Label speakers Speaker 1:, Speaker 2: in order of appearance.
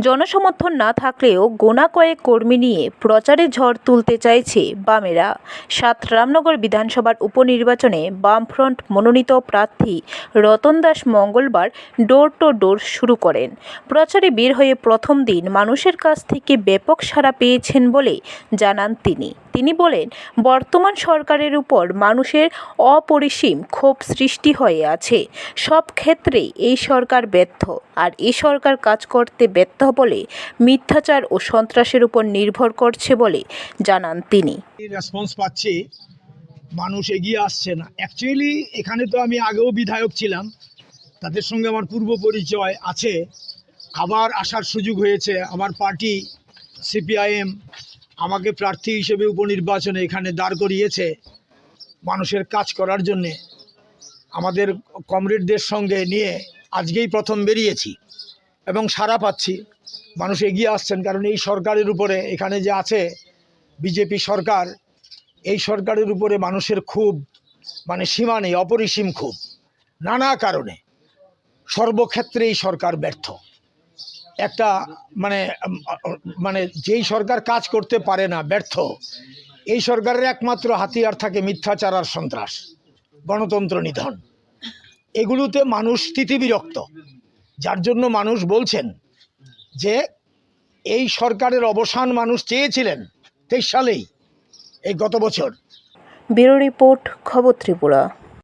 Speaker 1: জনসমর্থন না থাকলেও গোনা কয়েক কর্মী নিয়ে প্রচারে ঝড় তুলতে চাইছে বামেরা। সাত রামনগর বিধানসভার উপনির্বাচনে বামফ্রন্ট মনোনীত প্রার্থী রতন দাস মঙ্গলবার ডোর টু ডোর শুরু করেন। প্রচারে বের হয়ে প্রথম দিন মানুষের কাছ থেকে ব্যাপক সাড়া পেয়েছেন বলে জানান তিনি। তিনি বলেন, বর্তমান সরকারের উপর মানুষের অপরিসীম ক্ষোভ সৃষ্টি হয়ে আছে। সব ক্ষেত্রেই এই সরকার ব্যর্থ। আর এই সরকার কাজ করতে ব্যর্থ বলে, মিথ্যাচার ও সন্ত্রাসের উপর নির্ভর করছে বলে জানান তিনি।
Speaker 2: রেসপন্স পাচ্ছি, মানুষ এগিয়ে আসছে না। অ্যাকচুয়ালি এখানে তো আমি আগেও বিধায়ক ছিলাম, তাদের সঙ্গে আমার পূর্ব পরিচয় আছে। আবার আসার সুযোগ হয়েছে, আমার পার্টি সিপিআইএম আমাকে প্রার্থী হিসেবে উপনির্বাচনে এখানে দাঁড় করিয়েছে মানুষের কাজ করার জন্যে। আমাদের কমরেডদের সঙ্গে নিয়ে আজকেই প্রথম বেরিয়েছি। এবং সারা পাচ্ছি। মানুষ এগিয়ে আসছেন কারণ এই সরকারের উপরে এখানে যে আছে বিজেপি সরকার, এই সরকারের উপরে মানুষের খুব মানে সীমা নেই, অপরিসীম খুব নানা কারণে সর্বক্ষেত্রে এই সরকার ব্যর্থ। একটা মানে মানে যেই সরকার কাজ করতে পারে না, ব্যর্থ, এই সরকারের একমাত্র হাতিয়ার থাকে মিথ্যাচার আর সন্ত্রাস, গণতন্ত্র নিধন। এগুলোতে মানুষ স্থিতিবিরক্ত যার জন্য মানুষ বলছেন যে এই সরকারের অবসান মানুষ চেয়েছিলেন তেইশ সালেই, এই গত বছর।
Speaker 1: ব্যুরো রিপোর্ট, খবর ত্রিপুরা।